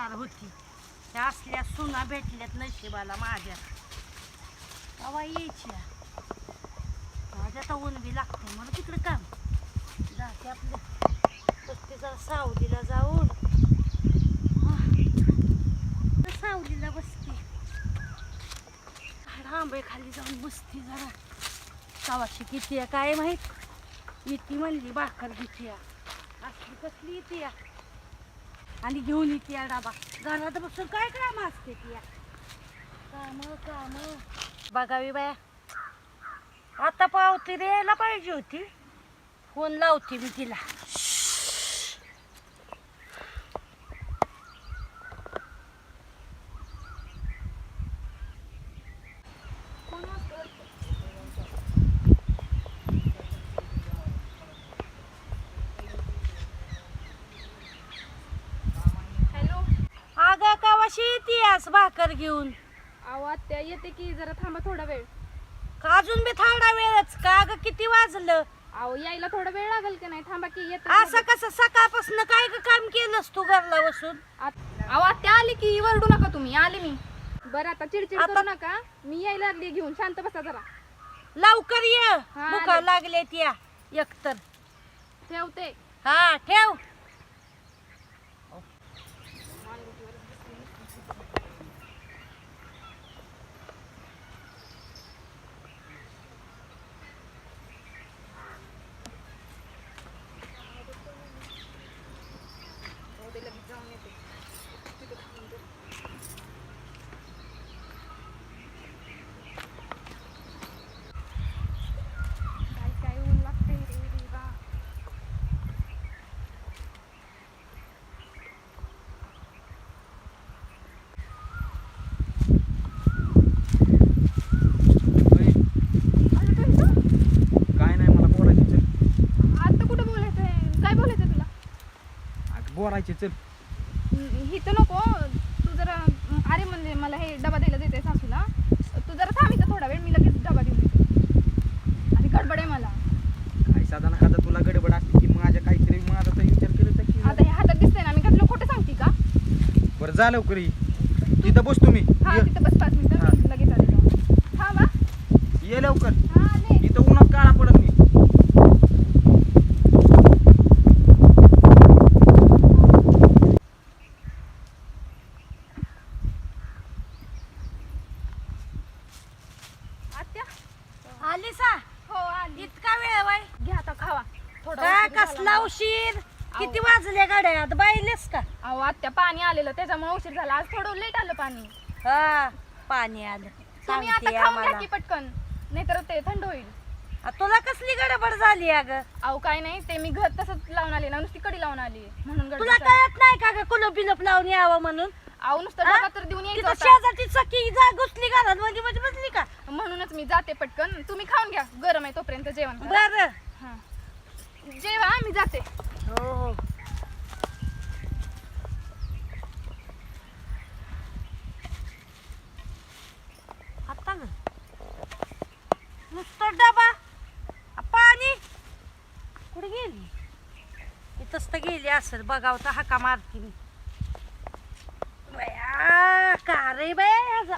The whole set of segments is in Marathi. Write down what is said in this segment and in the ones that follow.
तयार होती. त्या असल्या सुना भेटल्यात नशिबाला माझ्या. तवा यायच्या. माझ्या तर ऊन बी लागते मला तिकडे काम. जाते आपल्या बसते जरा सावलीला जाऊन. तर सावलीला बसते. आंबे खाली जाऊन बसते जरा. सावाशी किती आहे काय माहीत? इती म्हणली भाकर घेते असली कसली येते आणि घेऊन येते या डाबा. घरात बसून काय काम असते ती काम काम. बघावी बाया. आता पावती द्यायला पाहिजे होती. फोन लावते मी तिला हॅलो अगं येते भाकर घेऊन. अहो आत्या येते की जरा थांबा थोडा वेळ. का अजून बी थोडा वेळच? का ग किती वाजलं? अहो यायला थोडा वेळ लागेल की नाही? थांबा की येते असं कसं सकाळपासून काय ग काम केलंस तू घरला बसून? अहो आत्या आली की वरडू नका तुम्ही आले मी. बरं आता चिडचिड आता- करू नका. मी यायला लागली घेऊन शांत बसा जरा. लवकर ये. हा, आले. लागले त्या एकतर. ठेवते. हा ठेव काय काय ऊन लागते रे देवा. आलं तू इथं? काय नाही मला बोलायचे चल आत्ता कुठं बोलायचं आहे काय बोलायचं आहे तुला बोलायचे चल. इथं नको तू जरा अरे म्हणजे मला हे डबा द्यायला देते सासूला. तू जरा थांब इथं थोडा वेळ मी लगेच डबा देऊन येते. आणि गडबड आहे मला. काय साधारण आता तुला गडबड असते की माझ्या काहीतरी माझा तर विचार केला की आता हे हातात दिसतंय ना मी कसलं खोटं सांगते का? बरं जा लवकर ये. तिथं बस तुम्ही. हा ये. तिथं बस पाच मिनिटं. हा. मी लगेच आले जाऊन थांब हा. ये लवकर. हा आले इथं उन्हात काळा पडत मी आत्या आली सा हो आली. इतका वेळ बाई घ्या आता खावा. थोडा काय उशीर झाला कसला मला. उशीर? किती वाजले गाड्यात बाईलेस का? अहो आत्या पाणी आलेलं त्याच्यामुळे उशीर झाला. आज थोडं लेट आलं पाणी. हा पाणी आलं. तुम्ही आता सांगते खाऊन घ्या आम्हाला. की पटकन. नाहीतर ते थंड होईल. आ, तुला कसली गडबड झाली अग? अहो काय नाही ते मी घर तसंच लावून आले ना नुसती कडी लावून आली. म्हणून गडबड तुला झाली. कळत नाही का ग कुलप बिलप लावून यावं म्हणून? अहो नुसतं हा? डबा तर देऊन यायचं तिथं होता. शेजारची चक्की जा घुसली घरात मध्ये मध्ये बसली का? म्हणूनच मी जाते पटकन. तुम्ही खाऊन घ्या. गरम आहे तोपर्यंत जेवण करा. बर. हा. जेवा मी जाते. हो हो. आता नुसतं डबा. आ, पाणी. कुठे गेली? इथंच तर गेली असेल. बघावं तर हाका मारती मी. बया का रे बया याचा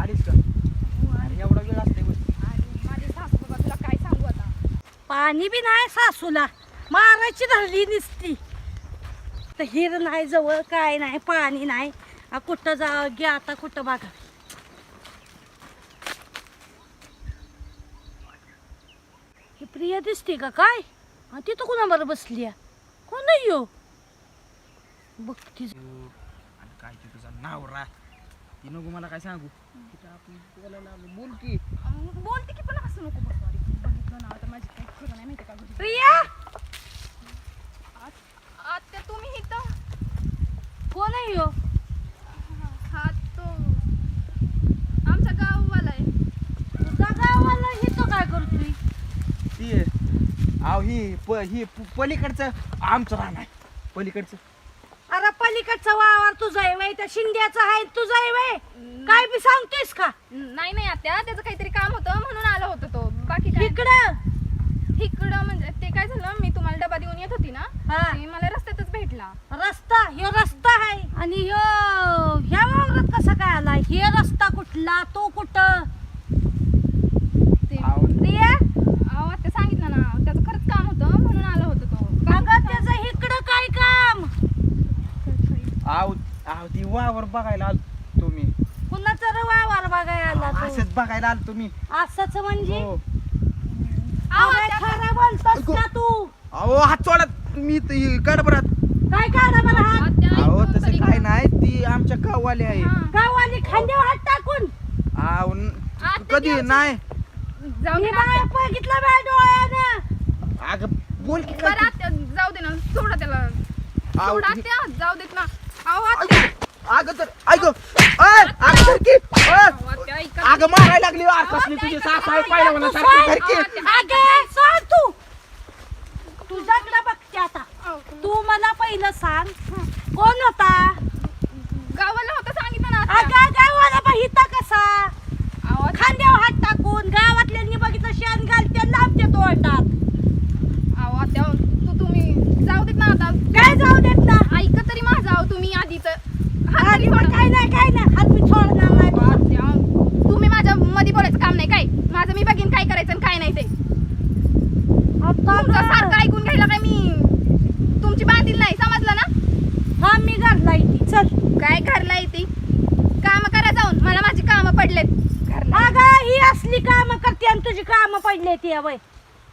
आलीस का अरे एवढा वेळ असते बस आणि माझी सासू तुला काय सांगू आता पाणी बी नाही सासूला. मारायची धरली निसती. तर हिर नाही जवळ काय नाही पाणी नाही. आ, कुठं जा गे आता कुठं बघा ही प्रिया दिसते का काय? हा तिथं कुणाबरोबर बसली? कोण नाही यो? बघती आणि काय ते तुझा नावरा ती नको मला काय सांगू. बोल की बोलते. की पण असं नको बसू अरे बघितलं ना आता माझी काही खरं नाही माहिती का घरी. प्रिया! आत- आत्या तुम्ही इथं? कोण आहे यो हा तो. आमचा गाववाला आहे. तुझा गावाला हे तो काय करतोय? ती आहे. आव ही प ही प- पलीकडचं आमचं रान आहे. पलीकडचं. अरे पलीकडचा वावर तुझा आहे वय. त्या शिंद्याचा आहे तुझा आहे वय. सांगतोयस का? नाही नाही आत्या त्याचं काहीतरी काम होतं म्हणून आला होता तो. बाकी काय? इकडं? इकडं म्हणजे ते काय झालं मी तुम्हाला डबा देऊन येत होती ना हा. ते मला रस्त्यातच भेटला. रस्ता ह्यो रस्ता आहे. आणि ह्यो ह्या वावरात कसा काय आला? हे रस्ता कुठला? तो कुठं? ते प्रिया? अहो आत्या सांगितलं ना त्याचं खरंच काम होतं म्हणून आला होता तो. अगं त्याचं इकडं काय काम? आहो आहो ती वावर बघायला आलो तुम्ही कुणाचा रे वावर बघायला आला तू असंच बघायला आलो तुम्ही. असंच म्हणजे? हो. अहो, अरे आत्या, खरं बोलतोस का तू? अहो हात सोडा. मी गडबडात काय काढा मला हात? अहो तसं काय. नाही. ती आमच्या गाववाली आहे. हा. गावाली खांद्यावर हात टाकून. न- आत्या कधी? घ्यायची. नाही. मी बाहेर. बघितलं डोळ्यानं. अगं बोल की बरं काय आत्या जाऊ दे ना. सोडा त्याला. सोडा जाऊ देत ना. अहो आत्या अगं तर ऐक अगं. अगं मारायला लागली तुझी सास आहे पाहिलं तू म्हणा सोड. सारखी धरकी अहो, अगे सोड तू तुझ्याकडे बघते आता. अहो, तू मला पहिलं सांग. कोण होता? गावाला होतं सांगितलं ना. अगं गावाला बघितला कसा. खांद्यावर हात टाकून गावातल्यांनी बघितलं शेण घालते लांबते तोडतात तू तुम्ही जाऊ देत ना आता. काय जाऊ देत ना? ऐका तरी माझा अहो तुम्ही आधीच. आधी तरी. काय नाही काय नाही. हात मी सोडणार नाही तुम्ही माझ्या मध्ये बोलायचं काम नाही काय? माझं मी बघीन काय करायचं आणि काय नाही ते. तुमचं? सारखं ऐकून घ्यायला काय मी? तुमची बांधील नाही समजलं ना? हा मी घरला येते चल. काय घरला येते काम करा जाऊन. मला माझी कामं पडलेत. अगं ही असली काम करते आणि तुझी काम पडले ती वय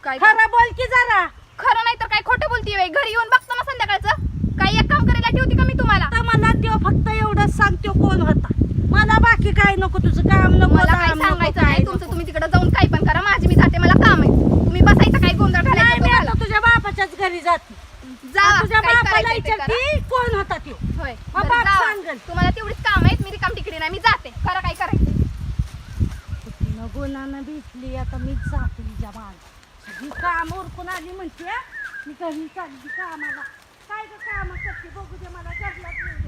काय खरं बोल की जरा. खरं नाही तर काय खोटं बोलतीये बाई? घरी येऊन बघतो ना संध्याकाळचं. काही एक काम करायला ठेवती का मी तुम्हाला? मला त्यो फक्त एवढंच सांगतो कोण होता? मला बाकी काय नको तुझं काम नको मला काय दाम नको, सांगायचं काय नाही नको. तुमचं तुम्ही तिकडे जाऊन काय पण करा. माझी मी जाते मला काम आहे. तुम्ही बसायचं काय? गोंधळ नाही घालायचं मी तुम्हाला. आता तुझ्या बापाच्याच घरी जाते. जा तुझ्या काय बापाला करायचंय ते करा. विचारती कोण होता त्यो होय. मग बरं, बाप जावा. सांगेल. तुम्हाला तेवढीच काम आहेत. मी रिकाम तिकडे नाही. मी जाते. करा काय करायचं तिनं गुणानं भेटली आता मीच जाते तिच्या माग. ही काम उरकून आली म्हणते मी घरी चालली कामाला. काय ग काम करते बघू दे मला घरला घेऊन दे